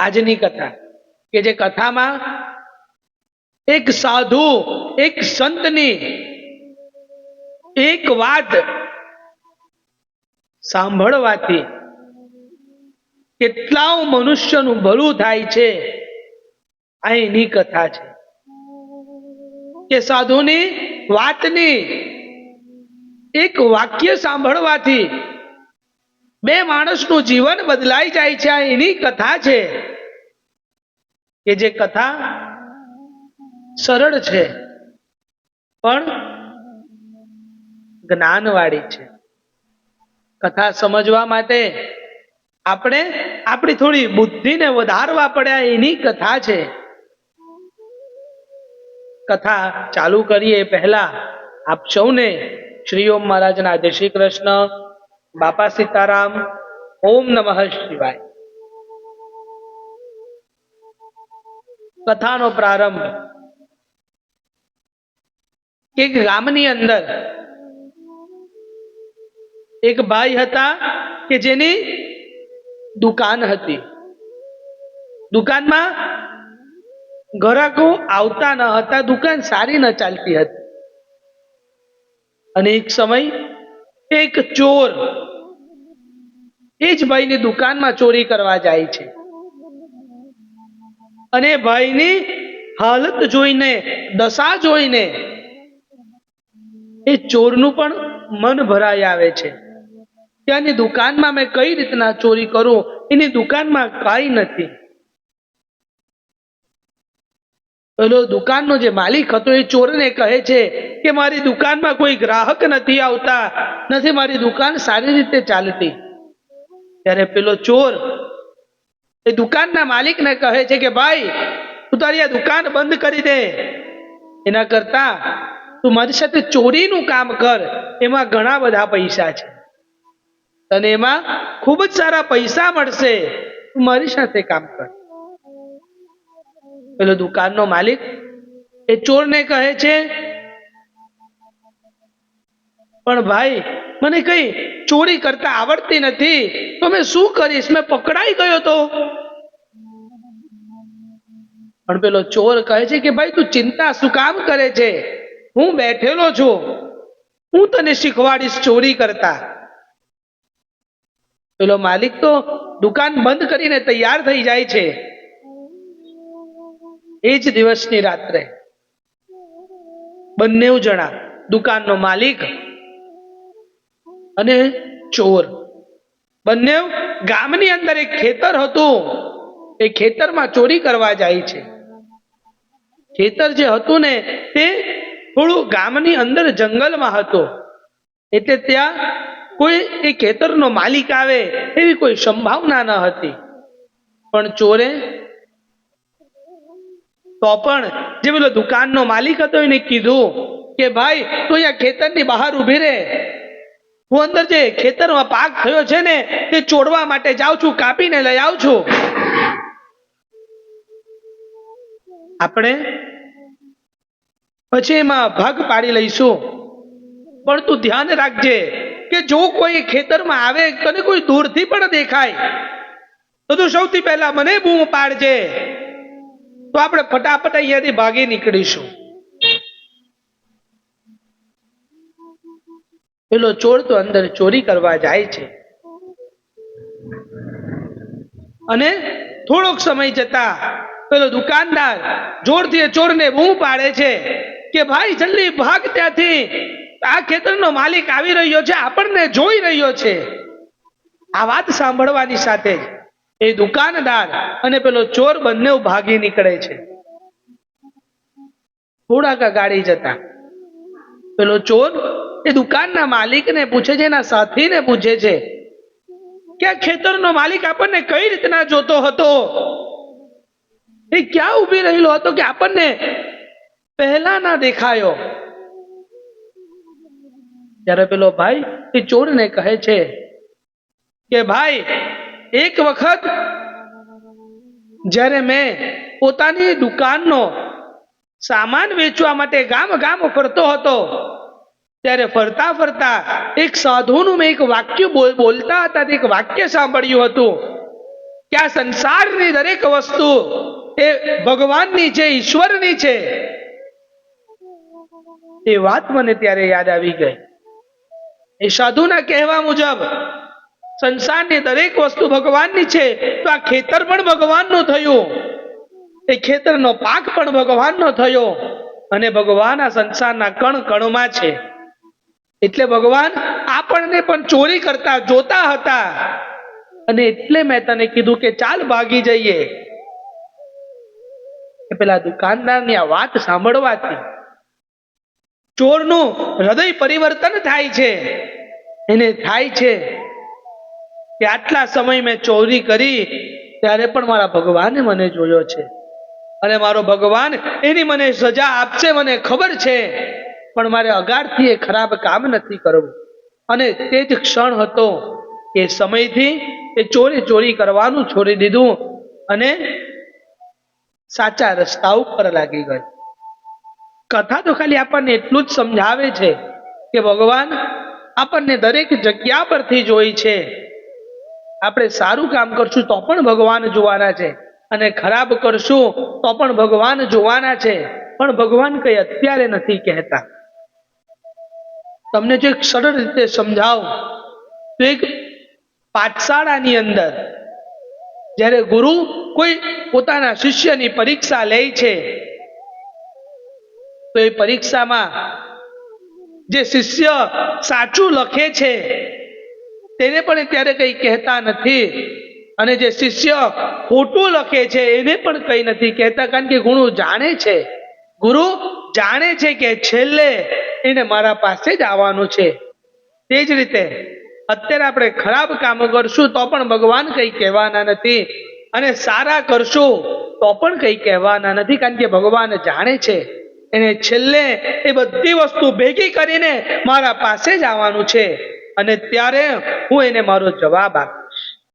આજની કથા. કે જે કથામાં એક સાધુ, એક સંતની એક વાત સાંભળવાથી કેટલા મનુષ્યનું ભલું થાય છે. આ એની કથા છે. કે સાધુની વાતની એક વાક્ય સાંભળવાથી બે માણસનું જીવન બદલાઈ જાય છે, આ એની કથા છે. કે જે કથા સરળ છે, પણ જ્ઞાનવાળી છે. કથા સમજવા માટે આપણે આપણી થોડી બુદ્ધિને વધારવા પડ્યા એની કથા છે. કથા ચાલુ કરીએ પહેલા. આપ સૌને શ્રી ઓમ મહારાજના જય શ્રી કૃષ્ણ. બાપા સીતારામ, ઓમ નમઃ શિવાય. કથાનો પ્રારંભ. એક ગામની અંદર એક ભાઈ હતા કે જેની દુકાન હતી. દુકાનમાં ગ્રાહકો આવતા ન હતા, દુકાન સારી ન ચાલતી હતી. અને એક સમય એક ચોર. એ જ ભાઈની દુકાનમાં ચોરી કરવા જાય છે. અને ભાઈની હાલત જોઈને, દશા જોઈને, એ ચોરનું પણ મન ભરાઈ આવે છે. ત્યાંની દુકાનમાં મેં કઈ રીતના ચોરી કરું? એની દુકાનમાં કાંઈ નથી. પેલો દુકાનનો જે માલિક હતો એ ચોરને કહે છે કે મારી દુકાનમાં કોઈ ગ્રાહક નથી આવતા, નથી, મારી દુકાન સારી રીતે ચાલતી. ત્યારે પેલો ચોર એ દુકાનના માલિકને કહે છે કે, ભાઈ, તું તારી આ દુકાન બંધ કરી દે. એના કરતા તું મારી સાથે ચોરીનું કામ કર. એમાં ઘણા બધા પૈસા છે. અને એમાં ખૂબ જ સારા પૈસા મળશે. તું મારી સાથે કામ કર. પેલો દુકાનનો માલિક એ ચોરને કહે છે, પણ ભાઈ, મને કઈ ચોરી કરતા આવડતી નથી. તો મેં શું કરીશ? મેં પકડાઈ ગયો તો. પણ પેલો ચોર કહે છે કે, ભાઈ, તું ચિંતા શું કામ કરે છે? હું બેઠેલો છું. હું તને શીખવાડીશ ચોરી કરતા. પેલો માલિક તો દુકાન બંધ કરીને તૈયાર થઈ જાય છે. એ જ દિવસની રાત્રે બંને જણા દુકાનનો માલિક અને ચોર. બંને ગામની અંદર એક ખેતર હતું. એ ખેતરમાં ચોરી કરવા જાય છે. ખેતર જે હતું ને તે થોડું ગામની અંદર જંગલમાં હતું. એટલે ત્યાં કોઈ એ ખેતરનો માલિક આવે એવી કોઈ સંભાવના ન હતી. પણ ચોરે તો પણ જે પેલો દુકાનનો માલિક હતો એને કીધું કે ભાઈ, તું અહીંયા ખેતરની બહાર ઊભી રહે હું અંદર જે ખેતરમાં પાક થયો છે ને, તે ચોડવા માટે જાઉં છું, કાપીને લઈ આવું છું. આપણે પછી એમાં ભાગ પાડી લઈશું. પણ તું ધ્યાન રાખજે કે જો કોઈ ખેતરમાં આવે, તને કોઈ દૂરથી પણ દેખાય. તો તું સૌથી પહેલા મને બૂમ પાડજે. તો આપણે ફટાફટ અહીંયાથી ભાગી નીકળીશું. પેલો ચોર તો અંદર ચોરી કરવા જાય છે. અને થોડોક સમય જતા પેલો દુકાનદાર જોરથી ચોરને બૂમ પાડે છે કે, ભાઈ, જલ્દી ભાગ ત્યાંથી. આ ખેતરનો માલિક આવી રહ્યો છે, આપણને જોઈ રહ્યો છે. આ વાત સાંભળવાની સાથે જ એ દુકાનદાર અને પેલો ચોર બંને ભાગી નીકળે છે. થોડાક ગાડી જતા પેલો ચોર એ દુકાનના માલિકને પૂછે છે, એના સાથીને પૂછે છે કે આ ખેતરનો માલિક આપણને કઈ રીતના જોતો હતો? એ ક્યાં ઊભી રહેલો હતો કે આપણને પહેલા ના દેખાયો? ત્યારે પેલો ભાઈ એ ચોરને કહે છે કે ભાઈ એક વખત જ્યારે મેં પોતાની દુકાનનો સામાન વેચવા માટે ગામ ગામ ફરતો હતો, ત્યારે ફરતા ફરતા એક સાધુનું મેં એક વાક્ય બોલતા હતા એક વાક્ય સાંભળ્યું હતું કે આ સંસારની દરેક વસ્તુ એ ભગવાનની છે, ઈશ્વરની છે. એ વાત મને ત્યારે યાદ આવી ગઈ. એ સાધુના કહેવા મુજબ સંસારની દરેક વસ્તુ ભગવાનની છે, તો આ ખેતર પણ ભગવાનનું થયું. એ ખેતરનો પાક પણ ભગવાનનો થયો. અને ભગવાન આ સંસારના કણ કણમાં છે. એટલે ભગવાન આપણને પણ ચોરી કરતા, જોતા હતા. અને એટલે મેં તને કીધું કે ચાલ ભાગી જઈએ. પેલા દુકાનદારની આ વાત સાંભળવાથી ચોરનું હૃદય પરિવર્તન થાય છે. એને થાય છે કે આટલા સમય મેં ચોરી કરી, ત્યારે પણ મારા ભગવાને મને જોયો છે. અને મારો ભગવાન એની મને સજા આપશે, મને ખબર છે. પણ મારે અગારથી એ ખરાબ કામ નથી કરવું. અને તે જ ક્ષણ હતો એ સમયથી એ ચોરી ચોરી કરવાનું છોડી દીધું અને સાચા રસ્તા ઉપર લાગી ગયો. કથા તો ખાલી આપણને એટલું જ સમજાવે છે કે ભગવાન આપણને દરેક જગ્યા પરથી જોઈ છે. આપણે સારું કામ કરશું તો પણ ભગવાન જોવાના છે. અને ખરાબ કરશું તો પણ ભગવાન જોવાના છે. પણ ભગવાન કઈ અત્યારે નથી કહેતા. તમને જો એક સરળ રીતે સમજાવું, તો એક પાઠશાળાની અંદર જ્યારે ગુરુ કોઈ પોતાના શિષ્યની પરીક્ષા લે છે, તો એ પરીક્ષામાં જે શિષ્ય સાચું લખે છે તેને પણ ત્યારે કંઈ કહેતા નથી. અને જે શિષ્ય ખોટું લખે છે, એને પણ કંઈ નથી કહેતા, કારણ કે ગુરુ જાણે છે. ગુરુ જાણે છે કે છેલ્લે એને મારા પાસે જ આવવાનું છે. તે જ રીતે અત્યારે આપણે ખરાબ કામ કરશું તો પણ ભગવાન કંઈ કહેવાના નથી. અને સારા કરશું તો પણ કંઈ કહેવાના નથી, કારણ કે ભગવાન જાણે છે. એને છેલ્લે એ બધી વસ્તુ ભેગી કરીને મારા પાસે જ આવવાનું છે. અને ત્યારે હું એને મારો જવાબ આપીશ.